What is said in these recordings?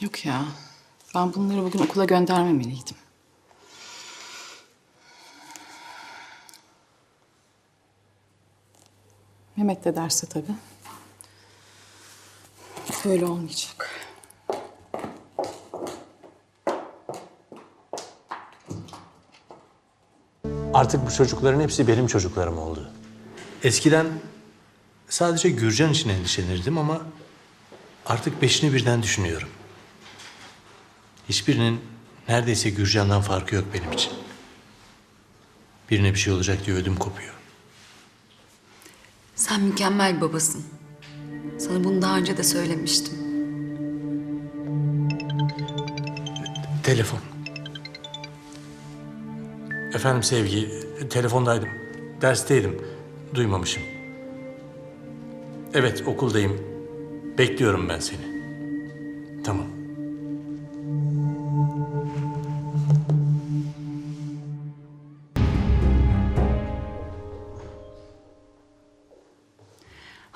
Yok ya. Ben bunları bugün okula göndermemeliydim. Mehmet de derse tabii. Böyle olmayacak. Artık bu çocukların hepsi benim çocuklarım oldu. Eskiden sadece Gürcan için endişelenirdim ama artık beşini birden düşünüyorum. Hiçbirinin neredeyse Gürcan'dan farkı yok benim için. Birine bir şey olacak diye ödüm kopuyor. Sen mükemmel bir babasın. Sana bunu daha önce de söylemiştim. Telefon. Efendim Sevgi, telefondaydım. Dersteydim. Duymamışım. Evet, okuldayım. Bekliyorum ben seni. Tamam.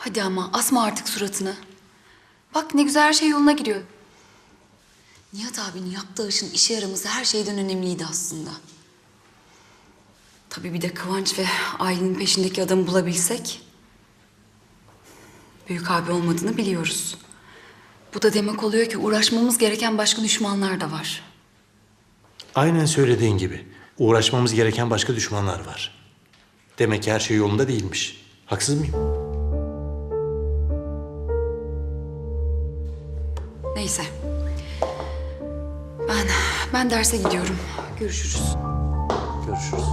Hadi ama asma artık suratını. Bak ne güzel her şey yoluna giriyor. Nihat abinin yaptığı işin işe yaraması her şeyden önemliydi aslında. Tabii bir de Kıvanç ve ailenin peşindeki adamı bulabilsek... Büyük abi olmadığını biliyoruz. Bu da demek oluyor ki uğraşmamız gereken başka düşmanlar da var. Aynen söylediğin gibi. Uğraşmamız gereken başka düşmanlar var. Demek ki her şey yolunda değilmiş. Haksız mıyım? Neyse. Ben ben derse gidiyorum. Görüşürüz. Görüşürüz.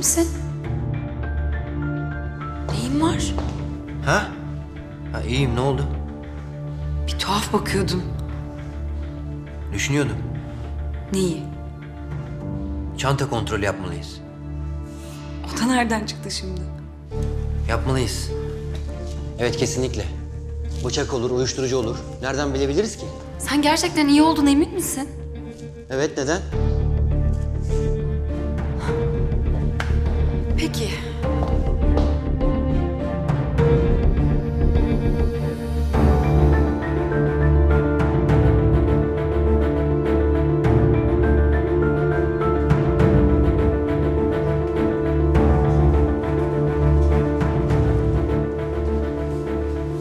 Misin? Neyin var? Ha? Ha iyiyim ne oldu? Bir tuhaf bakıyordun. Düşünüyordum. Neyi? Çanta kontrolü yapmalıyız. O da nereden çıktı şimdi? Yapmalıyız. Evet kesinlikle. Bıçak olur, uyuşturucu olur. Nereden bilebiliriz ki? Sen gerçekten iyi olduğuna emin misin? Evet neden? Peki.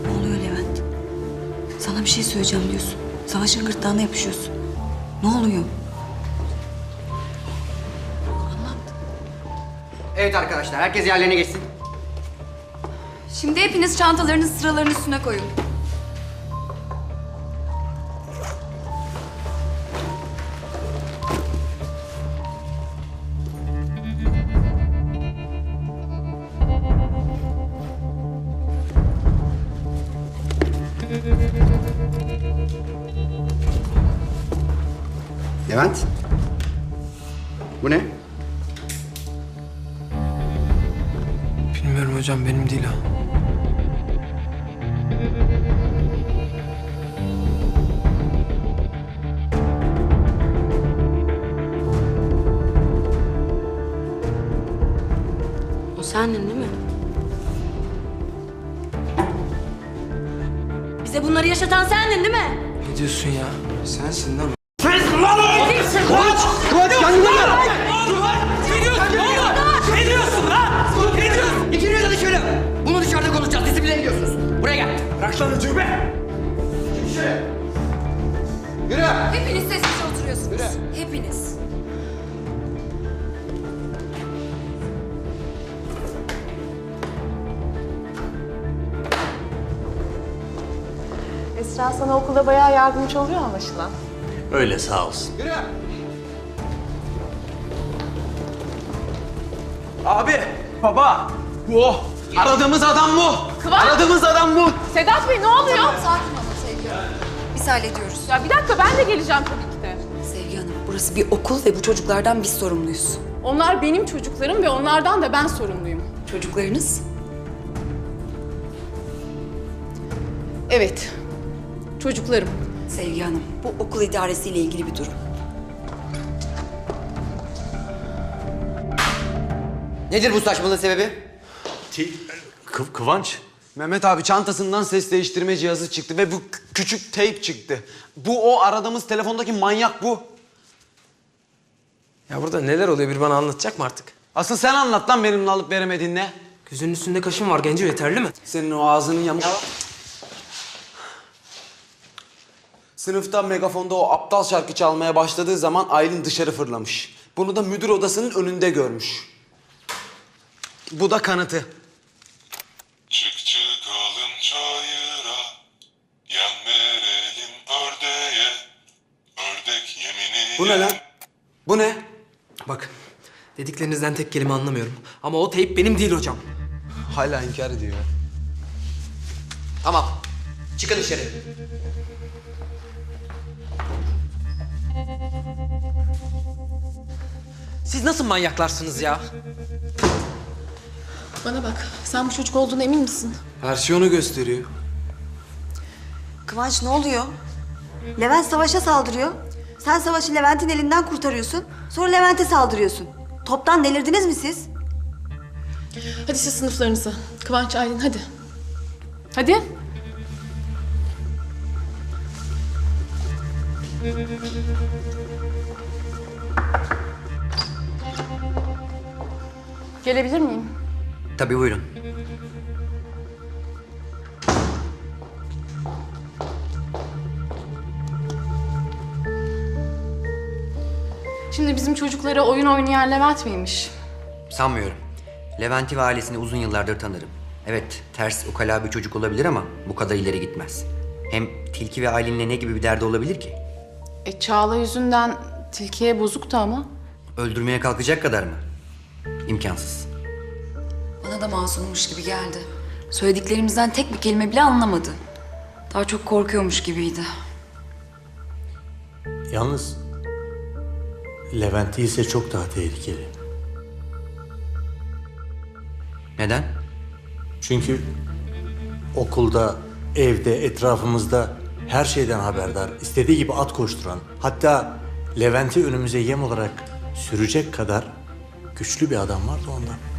Ne oluyor Levent? Sana bir şey söyleyeceğim diyorsun. Savaşın gırtlağına yapışıyorsun. Ne oluyor? Evet arkadaşlar, herkes yerlerine geçsin. Şimdi hepiniz çantalarınızı sıraların üstüne koyun. Levent. Hocam benim değil o. O sendin değil mi? Bize bunları yaşatan sendin değil mi? Ne diyorsun ya? Sensin lan. İkiniz gel. Bırak lan ucube. Yürü. Hepiniz sessizce oturuyorsunuz. Hepiniz. Esra sana okulda bayağı yardımcı oluyor anlaşılan. Öyle sağ olsun. Yürü. Abi, baba. Bu o. Aradığımız adam bu. Aradığımız adam bu. Sedat Bey ne oluyor? Sakin olun Sevgi Hanım. Biz hallediyoruz. Ya bir dakika ben de geleceğim tabii ki de. Sevgi Hanım burası bir okul ve bu çocuklardan biz sorumluyuz. Onlar benim çocuklarım ve onlardan da ben sorumluyum. Çocuklarınız? Evet. Çocuklarım. Sevgi Hanım, bu okul idaresiyle ilgili bir durum. Nedir bu saçmalığın sebebi? Ti- Kı- Kıvanç. Mehmet abi çantasından ses değiştirme cihazı çıktı ve bu kü- küçük teyp çıktı. Bu o aradığımız telefondaki manyak bu. Ya burada neler oluyor bir bana anlatacak mı artık? Asıl sen anlat lan benimle alıp veremediğin ne? Gözünün üstünde kaşın var Genco yeterli mi? Senin o ağzının yamuk... Sınıfta megafonda o aptal şarkı çalmaya başladığı zaman Aylin dışarı fırlamış. Bunu da müdür odasının önünde görmüş. Bu da kanıtı. Çık çıkalım çayıra, yan verelim ördeğe, ördek yemini Bu ne lan? Bu ne? Bak dediklerinizden tek kelime anlamıyorum. Ama o teyp benim değil hocam. Hala inkar ediyor. Tamam. Çıkın dışarı. Siz nasıl manyaklarsınız ya? Bana bak. Sen bu çocuk olduğuna emin misin? Versiyonu gösteriyor. Kıvanç ne oluyor? Levent Savaş'a saldırıyor. Sen Savaş'ı Levent'in elinden kurtarıyorsun. Sonra Levent'e saldırıyorsun. Toptan delirdiniz mi siz? Hadi siz sınıflarınıza. Kıvanç, Aylin hadi. Hadi. Gelebilir miyim? Tabii buyurun. Şimdi bizim çocuklara oyun oynayan Levent miymiş? Sanmıyorum. Levent'i ve ailesini uzun yıllardır tanırım. Evet, ters ukala bir çocuk olabilir ama bu kadar ileri gitmez. Hem Tilki ve Aylin'le ne gibi bir derdi olabilir ki? E Çağla yüzünden tilkiye bozuktu ama. Öldürmeye kalkacak kadar mı? İmkansız. Da masummuş gibi geldi. Söylediklerimizden tek bir kelime bile anlamadı. Daha çok korkuyormuş gibiydi. Yalnız Levent değilse çok daha tehlikeli. Neden? Çünkü okulda, evde, etrafımızda her şeyden haberdar, istediği gibi at koşturan, hatta Levent'i önümüze yem olarak sürecek kadar güçlü bir adam vardı ondan.